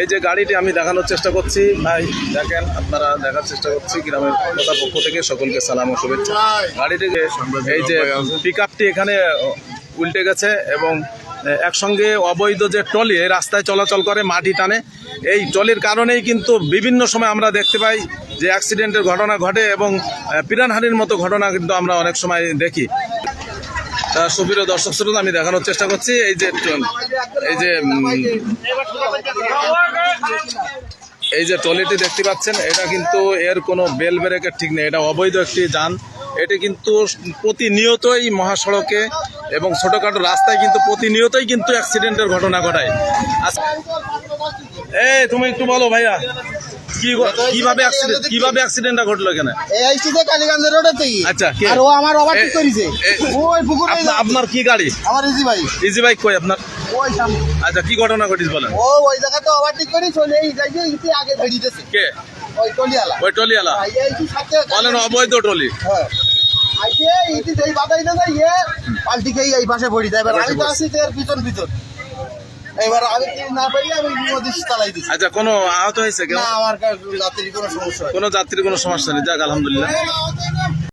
এই যে গাড়িটি আমি দেখানোর চেষ্টা করছি ভাই দেখেন আপনারা দেখার চেষ্টা করছি গ্রামের কথা পক্ষ থেকে সকলকে সালাম ও শুভেচ্ছা। গাড়িটিকে এই যে পিক আপটি এখানে উল্টে গেছে এবং একসঙ্গে অবৈধ যে টলি এই রাস্তায় চলাচল করে মাটি টানে। এই টলির কারণেই কিন্তু বিভিন্ন সময় আমরা দেখতে পাই যে অ্যাক্সিডেন্টের ঘটনা ঘটে এবং প্রাণহানির মতো ঘটনা কিন্তু আমরা অনেক সময় দেখি। সুপ্রিয় দর্শক শ্রোতা আমি দেখানোর চেষ্টা করছি। এই যে এই যে এই যে টলিটি দেখতে পাচ্ছেন, এটা কিন্তু এর কোনো বেল ব্রেকের ঠিক নেই, এটা অবৈধ একটি যান। এটি কিন্তু প্রতিনিয়তই মহাসড়কে এবং ছোটখাটো রাস্তায় কিন্তু প্রতিনিয়তই কিন্তু অ্যাক্সিডেন্টের ঘটনা ঘটায়। আজ- এই, তুমি একটু বলো ভাইয়া। কীভাবে অ্যাক্সিডেন্ট কীভাবে অ্যাক্সিডেন্টটা ঘটলো এখানে? এই আইসি যে কালীগঞ্জ রোডে থেকে আচ্ছা, আর ও আমার ওভারটেক করেছে? ওই পুকুরে আপনার কি গাড়ি? আমার ইজি বাইক কই আপনার? ওই সামনে। আচ্ছা কি ঘটনা ঘটিস বলেন? ও ওই জায়গাতে ওভারটেক করে চলে এই যাইছে ইতি আগে কে? ওই টলিয়ালা। ওই টলিয়ালা। সাথে বলেন অবৈধ টলি। হ্যাঁ। আইসে ইতি যেই বাদাই না যাই ইয়ে পাল্টি খেয়ে এই পাশে পড়ি যায়। এবার আমি তো আছি তো এর পিছন পিছন এবার আমি কি না পারি আমি নদী চালাই দিছি আচ্ছা কোনো আহত হয়েছে কেউ? না আমার কোনো সমস্যা কোনো যাত্রীর কোনো সমস্যা নেই? যাক আলহামদুলিল্লাহ।